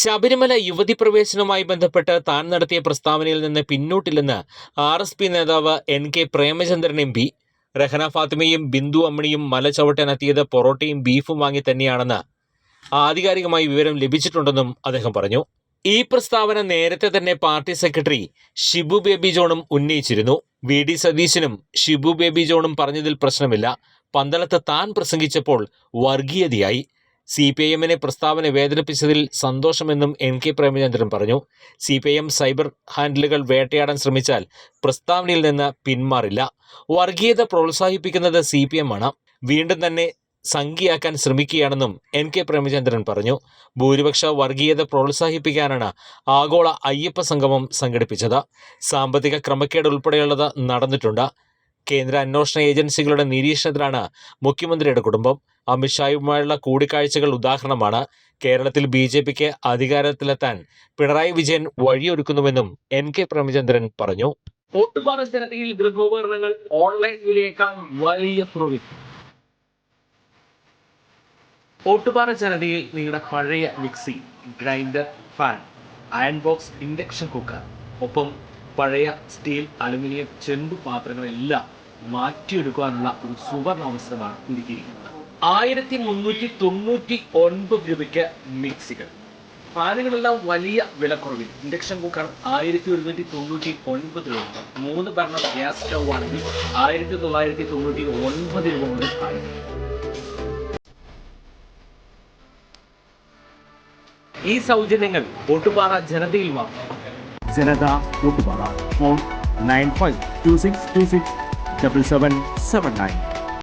ശബരിമല യുവതി പ്രവേശനവുമായി ബന്ധപ്പെട്ട് താൻ നടത്തിയ പ്രസ്താവനയിൽ നിന്ന് പിന്നോട്ടില്ലെന്ന് ആർ എസ് പി നേതാവ് N K Premachandran M P Rahana ഫാത്തിമയും Bindu അമ്മണിയും മല ചവിട്ടാനെത്തിയത് പൊറോട്ടയും ബീഫും വാങ്ങി തന്നെയാണെന്ന് ആധികാരികമായി വിവരം ലഭിച്ചിട്ടുണ്ടെന്നും അദ്ദേഹം പറഞ്ഞു. ഈ പ്രസ്താവന നേരത്തെ തന്നെ പാർട്ടി സെക്രട്ടറി ഷിബു ബേബി ജോണും ഉന്നയിച്ചിരുന്നു. വി ഡി സതീശനും ഷിബു ബേബി ജോണും പറഞ്ഞതിൽ പ്രശ്നമില്ല. പന്തളത്ത് താൻ പ്രസംഗിച്ചപ്പോൾ വർഗീയതയായി. സി പി ഐ എമ്മിനെ പ്രസ്താവന വേദനിപ്പിച്ചതിൽ സന്തോഷമെന്നും എൻ കെ പ്രേമചന്ദ്രൻ പറഞ്ഞു. C P I M cyber ഹാൻഡിലുകൾ വേട്ടയാടാൻ ശ്രമിച്ചാൽ പ്രസ്താവനയിൽ നിന്ന് പിന്മാറില്ല. വർഗീയത പ്രോത്സാഹിപ്പിക്കുന്നത് സി പി എം ആണ് വീണ്ടും തന്നെ സംഖ്യയാക്കാൻ ശ്രമിക്കുകയാണെന്നും എൻ കെ പ്രേമചന്ദ്രൻ പറഞ്ഞു. ഭൂരിപക്ഷ വർഗീയത പ്രോത്സാഹിപ്പിക്കാനാണ് ആഗോള അയ്യപ്പ സംഗമം സംഘടിപ്പിച്ചത്. സാമ്പത്തിക ക്രമക്കേട് ഉൾപ്പെടെയുള്ളത് നടന്നിട്ടുണ്ട്. കേന്ദ്ര അന്വേഷണ ഏജൻസികളുടെ നിരീക്ഷണത്തിലാണ് മുഖ്യമന്ത്രിയുടെ കുടുംബം. അമിത്ഷായുമായുള്ള കൂടിക്കാഴ്ചകൾ ഉദാഹരണമാണ് കേരളത്തിൽ ബി ജെ പിക്ക് അധികാരത്തിലെത്താൻ പിണറായി വിജയൻ വഴിയൊരുക്കുന്നുവെന്നും എൻ കെ പ്രേമചന്ദ്രൻ പറഞ്ഞു. ഗൃഹോപകരണങ്ങൾ ഓൺലൈൻ വലിയ ഓട്ടുപാറ ജനതയിൽ നിങ്ങളുടെ പഴയ mixie grinder fan iron box induction cooker ഒപ്പം പഴയ സ്റ്റീൽ അലുമിനിയം ചെമ്പ് പാത്രങ്ങളെല്ലാം മാറ്റിയെടുക്കുവാനുള്ള ഒരു സുവർണ അവസരമാണ് ഒരുക്കിയിരിക്കുന്നത് ആയിരത്തി മുന്നൂറ്റി തൊണ്ണൂറ്റി ഒൻപത് രൂപയ്ക്ക് മിക്സികൾ. ഫാനുകളെല്ലാം വലിയ വിലക്കുറവിൽ. ഇൻഡക്ഷൻ കുക്കർ ആയിരത്തി ഒരുന്നൂറ്റി തൊണ്ണൂറ്റി ഒൻപത് രൂപ. മൂന്ന് ബർണർ ഗ്യാസ് സ്റ്റൗ ആണെങ്കിൽ ആയിരത്തി തൊള്ളായിരത്തി തൊണ്ണൂറ്റി ഒൻപത് രൂപ മുതൽ ഈ സൗജന്യങ്ങൾ ഓട്ടുപാറ ജനതയിൽ മാത്രം Janatha Ottupara phone nine five two six two six double seven seven nine.